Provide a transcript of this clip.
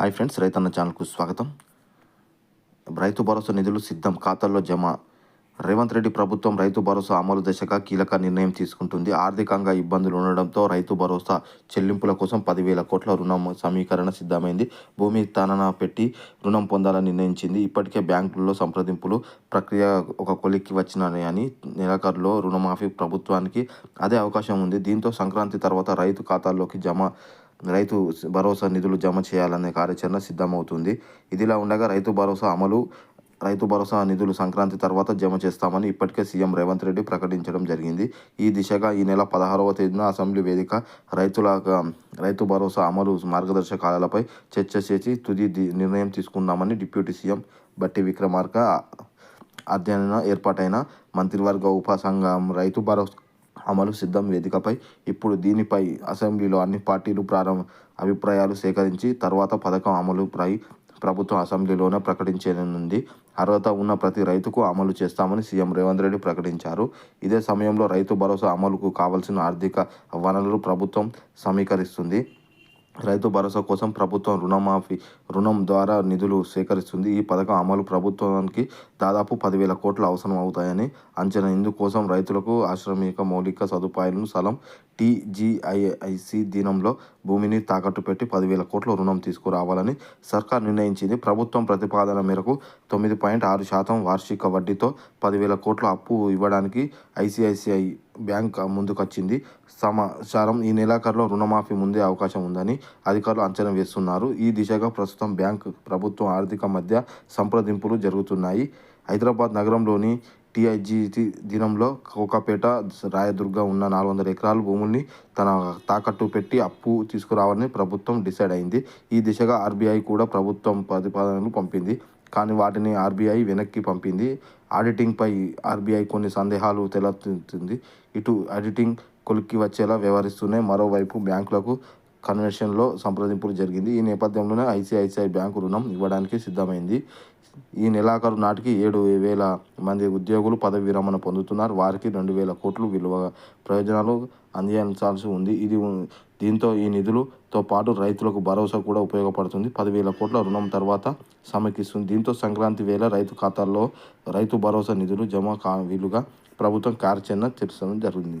Hi friends రైతన్న ఛానల్కు స్వాగతం. రైతు భరోసా నిధులు సిద్ధం. ఖాతాల్లో జమ. రేవంత్ రెడ్డి ప్రభుత్వం రైతు భరోసా అమలు దశగా కీలక నిర్ణయం తీసుకుంటుంది. ఆర్థికంగా ఇబ్బందులు ఉండడంతో రైతు భరోసా చెల్లింపుల కోసం పదివేల కోట్ల రుణం సమీకరణ సిద్ధమైంది. భూమి తనన పెట్టి రుణం పొందాలని నిర్ణయించింది. ఇప్పటికే బ్యాంకుల్లో సంప్రదింపులు ప్రక్రియ ఒక కొలిక్కి వచ్చినాయి అని నెలాఖరులో రుణమాఫీ ప్రభుత్వానికి అదే అవకాశం ఉంది. దీంతో సంక్రాంతి తర్వాత రైతు ఖాతాల్లోకి జమ రైతు భరోసా నిధులు జమ చేయాలనే కార్యాచరణ సిద్ధమవుతుంది. ఇదిలా ఉండగా రైతు భరోసా అమలు రైతు భరోసా నిధులు సంక్రాంతి తర్వాత జమ చేస్తామని ఇప్పటికే సీఎం రేవంత్ రెడ్డి ప్రకటించడం జరిగింది. ఈ దిశగా ఈ నెల పదహారవ తేదీన అసెంబ్లీ వేదిక రైతుల రైతు భరోసా అమలు మార్గదర్శకాలపై చర్చ చేసి తుది నిర్ణయం తీసుకుందామని డిప్యూటీ సీఎం బట్టి విక్రమార్క అధ్యయన ఏర్పాటైన మంత్రివర్గ ఉపసంఘం రైతు భరోసా అమలు సిద్ధం వేదికపై ఇప్పుడు దీనిపై అసెంబ్లీలో అన్ని పార్టీలు ప్రారంభ అభిప్రాయాలు సేకరించి తర్వాత పథకం అమలుపై ప్రభుత్వం అసెంబ్లీలోనే ప్రకటించనుంది. అర్హత ఉన్న ప్రతి రైతుకు అమలు చేస్తామని సీఎం రేవంత్ రెడ్డి ప్రకటించారు. ఇదే సమయంలో రైతు భరోసా అమలుకు కావాల్సిన ఆర్థిక వనరులు ప్రభుత్వం సమీకరిస్తుంది. రైతు భరోసా కోసం ప్రభుత్వం రుణమాఫీ రుణం ద్వారా నిధులు సేకరిస్తుంది. ఈ పథకం అమలు ప్రభుత్వానికి దాదాపు పదివేల కోట్లు అవసరం అవుతాయని అంచనా. ఇందుకోసం రైతులకు ఆశ్రమిక మౌలిక సదుపాయాలను స్థలం టీజీఐఐసి దినంలో భూమిని తాకట్టు పెట్టి పదివేల కోట్ల రుణం తీసుకురావాలని సర్కార్ నిర్ణయించింది. ప్రభుత్వం ప్రతిపాదన మేరకు తొమ్మిది పాయింట్ ఆరు శాతం వార్షిక వడ్డీతో పదివేల కోట్ల అప్పు ఇవ్వడానికి ఐసిఐసిఐ బ్యాంక్ ముందుకొచ్చింది. సమాచారం ఈ నెలాఖరులో రుణమాఫీ ముందే అవకాశం ఉందని అధికారులు అంచనా వేస్తున్నారు. ఈ దిశగా ప్రస్తుతం బ్యాంక్ ప్రభుత్వం ఆర్థిక మధ్య సంప్రదింపులు జరుగుతున్నాయి. హైదరాబాద్ నగరంలోని టీఐజీటీ దినంలో కోకాపేట రాయదుర్గ ఉన్న నాలుగు వందల ఎకరాల భూముల్ని తన తాకట్టు పెట్టి అప్పు తీసుకురావాలని ప్రభుత్వం డిసైడ్ అయింది. ఈ దిశగా ఆర్బీఐ కూడా ప్రభుత్వం ప్రతిపాదనలు పంపింది. కానీ వాటిని ఆర్బీఐ వెనక్కి పంపింది. ఆడిటింగ్పై ఆర్బీఐ కొన్ని సందేహాలు తెలెత్తుతుంది ఇటు ఆడిటింగ్ కొలిక్కి వచ్చేలా వ్యవహరిస్తూనే మరోవైపు బ్యాంకులకు కన్వెన్షన్లో సంప్రదింపులు జరిగింది. ఈ నేపథ్యంలోనే ఐసిఐసిఐ బ్యాంకు రుణం ఇవ్వడానికి సిద్ధమైంది. ఈ నెలాఖరు నాటికి ఏడు వేల మంది ఉద్యోగులు పదవి విరమణ పొందుతున్నారు. వారికి రెండు వేల కోట్లు విలువ ప్రయోజనాలు అందించాల్సి ఉంది. ఇది దీంతో ఈ నిధులతో పాటు రైతులకు భరోసా కూడా ఉపయోగపడుతుంది. పదివేల కోట్ల రుణం తర్వాత సమకిస్తుంది దీంతో సంక్రాంతి వేళ రైతు ఖాతాల్లో రైతు భరోసా నిధులు జమ కా వీలుగా ప్రభుత్వం కార్యాచరణ తీర్చడం జరిగింది